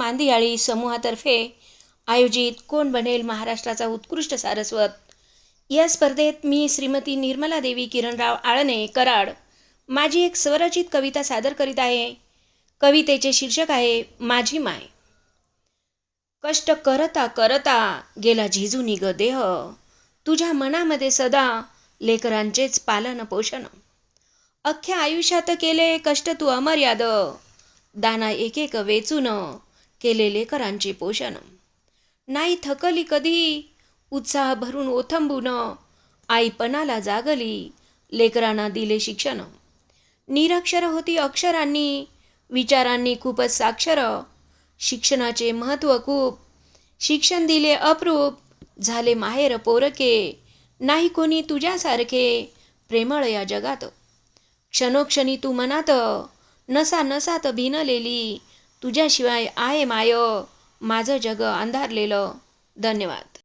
मांदियाळी समूहातर्फे आयोजित कोण बनेल महाराष्ट्राचा उत्कृष्ट सारस्वत? या स्पर्धेत मी श्रीमती निर्मला देवी किरणराव आळणे कराड. माझी एक स्वरचित कविता सादर करीत आहे. कवितेचे शीर्षक आहे माझी माय. कष्ट करता करता गेला झिजू ग देह. तुझ्या मनामध्ये सदा लेकरांचेच पालन पोषण. अख्ख्या आयुष्यात केले कष्ट तू अमर्याद. दाना एक एक वेचून केले लेकरांचे पोषण. नाही थकली कधी? उत्साह भरून ओथंबून आईपणाला जागली लेकरांना दिले शिक्षण. निरक्षर होती अक्षरांनी विचारांनी खूपच साक्षर. शिक्षणाचे महत्त्व खूप. शिक्षण दिले अप्रूप झाले माहेर पोरके. नाही कोणी तुझ्यासारखे प्रेमळ या जगात. क्षणोक्षणी तू मनात नसा नसात भिनलेली तुझ्याशिवाय आहे माय माझं जग अंधारलेलं. धन्यवाद.